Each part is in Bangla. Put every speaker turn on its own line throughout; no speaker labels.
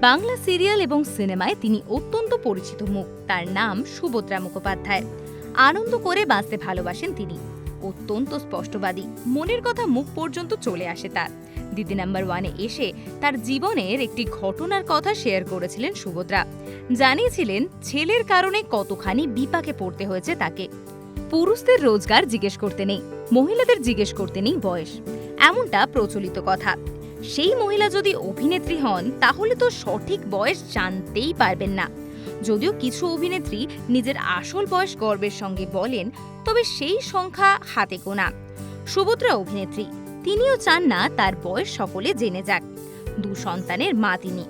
বাংলা সিরিয়াল এবং সিনেমায় তিনি অত্যন্ত পরিচিত মুখ। তার নাম সুভদ্রা মুখোপাধ্যায়। আনন্দ করে বাঁচতে ভালোবাসেন তিনি। অত্যন্ত স্পষ্টবাদী। মনের কথা মুখ পর্যন্ত চলে আসে তার। দিদি নাম্বার ওয়ানে এসে তার জীবনের একটি ঘটনার কথা শেয়ার করেছিলেন সুভদ্রা। জানিয়েছিলেন, ছেলের কারণে কতখানি বিপাকে পড়তে হয়েছে তাকে। পুরুষদের রোজগার জিজ্ঞেস করতে নেই, মহিলাদের জিজ্ঞেস করতে নেই বয়স। এমনটা প্রচলিত কথা। সেই মহিলা যদি অভিনেত্রী হন, তাহলে তো সঠিক বয়স জানতেই পারবেন না। যদিও কিছু অভিনেত্রী নিজের আসল বয়স গর্বের সঙ্গে বলেন, তবে সেই সংখ্যা হাতে গোনা। সুভদ্রা অভিনেত্রী, তিনিও চান না তার বয়স সকলে জেনে যাক। দু সন্তানের মা তিনি।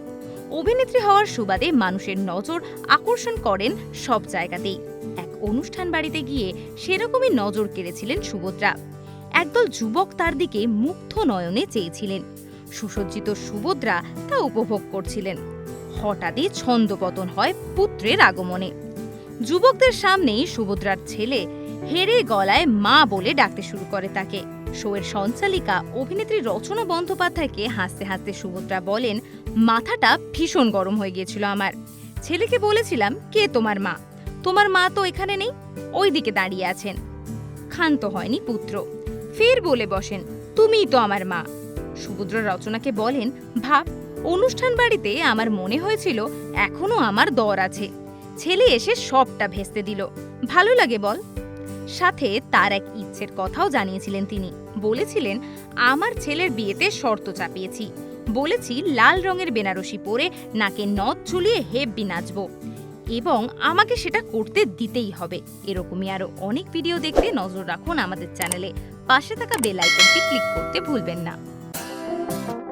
অভিনেত্রী হওয়ার সুবাদে মানুষের নজর আকর্ষণ করেন সব জায়গাতেই। এক অনুষ্ঠান বাড়িতে গিয়ে সেরকমই নজর কেড়েছিলেন সুভদ্রা। একদল যুবক তার দিকে মুগ্ধ নয়নে চেয়েছিলেন। সুসজ্জিত সুভদ্রা তা উপভোগ করছিলেন। হঠাৎই ছন্দপতন হয় পুত্রের আগমনে। যুবকদের সামনেই সুভদ্রার ছেলে হেরে গলায় মা বলে ডাকতে শুরু করে তাকে। শোয়ের সঞ্চালিকা অভিনেত্রী রচনা বন্দ্যোপাধ্যায়কে হাসতে হাসতে সুভদ্রা বলেন, মাথাটা ভীষণ গরম হয়ে গিয়েছিল আমার। ছেলেকে বলেছিলাম, কে তোমার মা? তোমার মা তো এখানে নেই, ওইদিকে দাঁড়িয়ে আছেন। ক্ষান্ত হয়নি পুত্র। ফের বলে বসেন, তুমিই তো আমার মা। সুভদ্রা রচনাকে বলেন, ভাব, অনুষ্ঠান বাড়িতে আমার মনে হয়েছিল এখনও আমার দর আছে। ছেলে এসে সবটা ভেস্তে দিল। ভালো লাগে বল? সাথে তার এক ইচ্ছের কথাও জানিয়েছিলেন তিনি। বলেছিলেন, আমার ছেলের বিয়েতে শর্ত চাপিয়েছি। বলেছি, লাল রঙের বেনারসি পরে নাকে নথ চুলিয়ে হেব্বি নাচবো এবং আমাকে সেটা করতে দিতেই হবে। এরকমই আরও অনেক ভিডিও দেখতে নজর রাখুন আমাদের চ্যানেলে। পাশে থাকা বেল আইকনটি ক্লিক করতে ভুলবেন না। Thank you.